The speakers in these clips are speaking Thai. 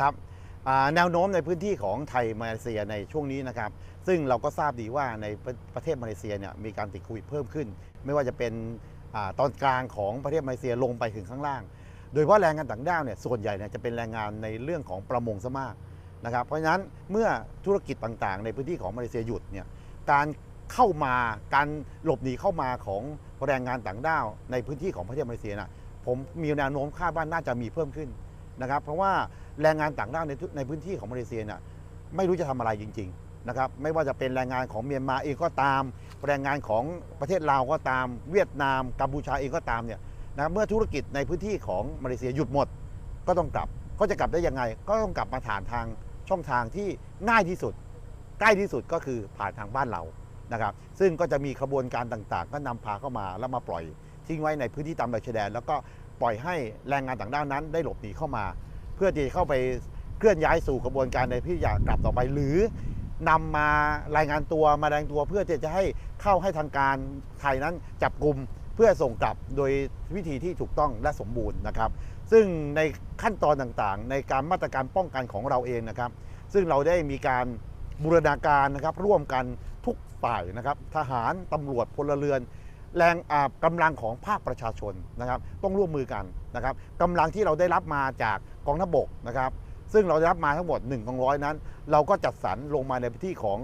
ครับแนวโน้มในพื้นที่ของไทยมาเลเซียในช่วงนี้นะครับ ซึ่งเราก็ทราบดีว่าในประเทศมาเลเซียเนี่ยมีการติดโควิดเพิ่มขึ้น ไม่ว่าจะเป็นอตอนกลางของประเทศมาเลเซียลงไปถึงข้างล่าง โดยเฉพาะแรงงานต่างด้าวเนี่ยส่วนใหญ่เนี่ยจะเป็นแรงงานในเรื่องของประมงซะมากนะครับ เพราะฉะนั้นเมื่อธุรกิจต่างๆ ในพื้นที่ของมาเลเซียหยุดเนี่ยการเข้ามาการหลบหนีเข้ามาของแรงงานต่างด้าวในพื้นที่ของประเทศมาเลเซียนะผมมีแนวโน้มคาดว่าน่าจะมีเพิ่มขึ้น นะครับ เพราะว่าแรงงานต่างด้าวในในพื้นที่ของมาเลเซียเนี่ยไม่รู้จะทำอะไรจริง ๆนะครับ ไม่ว่าจะเป็นแรงงานของเมียนมาเองก็ตาม แรงงานของประเทศลาวก็ตาม เวียดนาม กัมพูชาเองก็ตามเนี่ยนะครับเมื่อธุรกิจในพื้นที่ของมาเลเซียหยุดหมด ก็ต้องกลับก็จะกลับได้ยังไง ก็ต้องกลับมาผ่านทางช่องทางที่ง่ายที่สุด ใกล้ที่สุดก็คือผ่านทางบ้านเรานะครับ ซึ่งก็จะมีขบวนการต่างๆ ก็นำพาเข้ามาแล้วมาปล่อยทิ้งไว้ในพื้นที่ตามแนวชายแดน แล้วก็ ปล่อยให้แรงงานต่างด้าวนั้นได้หลบหนีเข้ามา เพื่อที่จะเข้าไปเคลื่อนย้ายสู่กระบวนการในที่จะกลับต่อไป หรือนำมารายงานตัวมาแรงตัวเพื่อที่จะให้เข้าให้ทางการไทยนั้นจับกลุ่มเพื่อส่งกลับโดยวิธีที่ถูกต้องและสมบูรณ์นะครับ ซึ่งในขั้นตอนต่างๆ ในการมาตรการป้องกันของเราเองนะครับ ซึ่งเราได้มีการบูรณาการนะครับร่วมกันทุกฝ่ายนะครับ ทหารตำรวจพลเรือน แรงอ่ากำลังของภาคประชาชนนะครับ ต้องร่วมมือกันนะครับกำลังที่เราได้รับมาจากกองทัพบกนะครับ ซึ่งเราได้รับมาทั้งหมด1กองร้อยนั้น เราก็จัดสรรลงมาในพื้นที่ของ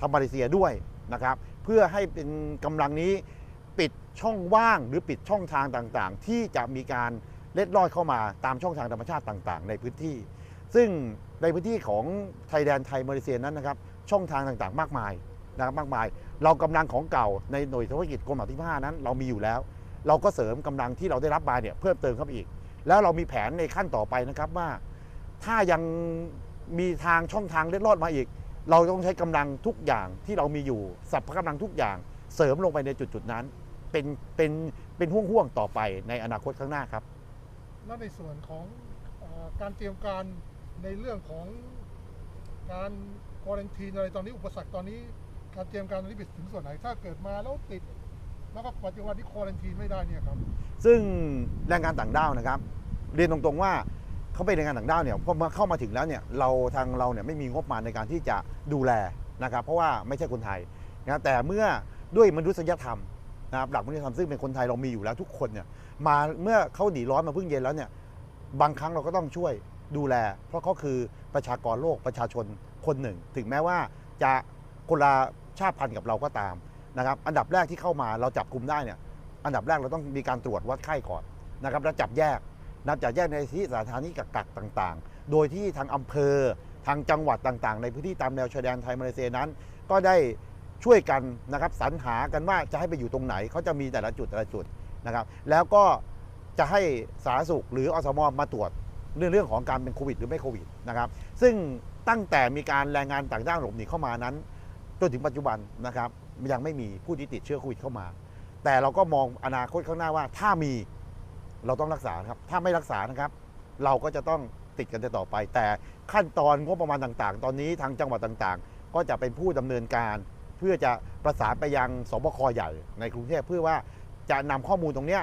ทางมาเลเซียด้วยนะครับ เพื่อให้เป็นกำลังนี้ปิดช่องว่างหรือปิดช่องทางต่างๆ ที่จะมีการเล็ดลอดเข้ามาตามช่องทางธรรมชาติต่างๆ ในพื้นที่ ซึ่งในพื้นที่ของไทยแดนไทยมาเลเซียนั้นนะครับ ช่องทางต่างๆ มากมาย นะครับมากมาย เรากำลังของเก่าในหน่วยเฉพาะกิจกรมอัที่5นั้น เรามีอยู่แล้ว เราก็เสริมกำลังที่เราได้รับมาเนี่ยเพิ่มเติมเข้าไปอีก แล้วเรามีแผนในขั้นต่อไปนะครับว่า ถ้ายังมีทางช่องทางเล็ดลอดมาอีก เราต้องใช้กำลังทุกอย่างที่เรามีอยู่สัพพะกำลังทุกอย่างเสริมลงไปในจุดๆนั้น เป็นเป็นเป็นห่วงๆต่อไปในอนาคตข้างหน้าครับแล้วในส่วนของอการเตรียมการในเรื่องของการควอรันทีนอะไรตอนนี้อุปสรรคตอนนี้ การเตรียมการตอนนี้ไปถึงส่วนไหน ถ้าเกิดมาแล้วติด แล้วก็ปัจจุบันที่ควอรันทีนไม่ได้เนี่ยครับ ซึ่งแรงงานต่างด้าวนะครับ เรียนตรงๆว่าเขาเป็นแรงงานต่างด้าวเนี่ยพอมาเข้ามาถึงแล้วเนี่ยเราทางเราเนี่ยไม่มีงบประมาณในการที่จะดูแลนะครับ เพราะว่าไม่ใช่คนไทยนะครับแต่เมื่อด้วยมนุษยธรรมนะครับหลักมนุษยธรรมซึ่งเป็นคนไทยเรามีอยู่แล้วทุกคนเนี่ยมาเมื่อเขาหนีร้อนมาพิ่งเย็นแล้วเนี่ยบางครั้งเราก็ต้องช่วยดูแล เพราะเขาคือประชากรโลกประชาชนคนหนึ่ง ถึงแม้ว่าจะคนละ ชาติพันธุ์กับเราก็ตามนะครับอันดับแรกที่เข้ามาเราจับกลุ่มได้เนี่ยอันดับแรกเราต้องมีการตรวจวัดไข้ก่อนนะครับแล้วจับแยกนะจับแยกในที่สถานีกักกักต่างๆ โดยที่ทางอำเภอทางจังหวัดต่างๆ ในพื้นที่ตามแนวชายแดนไทยมาเลเซียนั้น ก็ได้ช่วยกันนะครับสรรหากันว่าจะให้ไปอยู่ตรงไหนเขาจะมีแต่ละจุดแต่ละจุดนะครับแล้วก็จะให้สาธารณสุขหรืออสมมาตรวจเรื่องเรื่องของการเป็นโควิดหรือไม่โควิดนะครับซึ่งตั้งแต่มีการแรงงานต่างด้าวหลบหนีเข้ามานั้น จนถึงปัจจุบันนะครับยังไม่มีผู้ที่ติดเชื้อโควิดเข้ามา แต่เราก็มองอนาคตข้างหน้าว่า ถ้ามีเราต้องรักษาครับ ถ้าไม่รักษานะครับ เราก็จะต้องติดกันต่อไป แต่ขั้นตอนงบประมาณต่างๆ ตอนนี้ทางจังหวัดต่างๆ ก็จะเป็นผู้ดำเนินการ เพื่อจะประสานไปยังสบคใหญ่ในกรุงเทพเพื่อว่าจะนำข้อมูลตรงนี้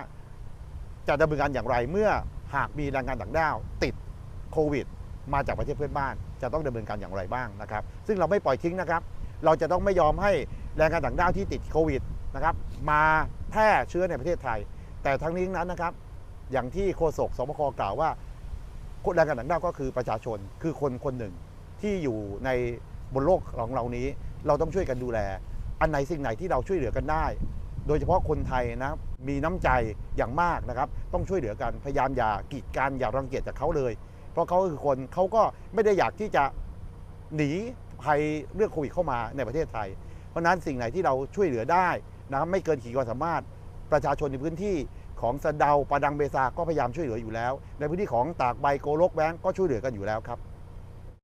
จะดำเนินการอย่างไรเมื่อหากมีแรงงานต่างด้าวติดโควิด มาจากประเทศเพื่อนบ้าน จะต้องดำเนินการอย่างไรบ้างนะครับ ซึ่งเราไม่ปล่อยทิ้งนะครับ เราจะต้องไม่ยอมให้แรงงานต่างด้าวที่ติดโควิดนะครับมาแพร่เชื้อในประเทศไทย แต่ทั้งนี้ทั้งนั้นนะครับ อย่างที่โฆษกสบคกล่าวว่าคนแรงงานต่างด้าวก็คือประชาชนคือคนคนหนึ่งที่อยู่ในบนโลกของเรานี้ เราต้องช่วยกันดูแล อันไหนสิ่งไหนที่เราช่วยเหลือกันได้ โดยเฉพาะคนไทยนะมีน้ำใจอย่างมากนะครับ ต้องช่วยเหลือกันพยายามอย่ากีดกันอย่ารังเกียจจากเขาเลย เพราะเขาคือคนเขาก็ไม่ได้อยากที่จะหนี ภัยเรื่องโควิดเข้ามาในประเทศไทย เพราะนั้นสิ่งไหนที่เราช่วยเหลือได้นะครับไม่เกินขีดความสามารถประชาชนในพื้นที่ของสะเดาปะดังเบซาก็พยายามช่วยเหลืออยู่แล้ว ในพื้นที่ของตากใบโกลกแว้งก็ช่วยเหลือกันอยู่แล้วครับ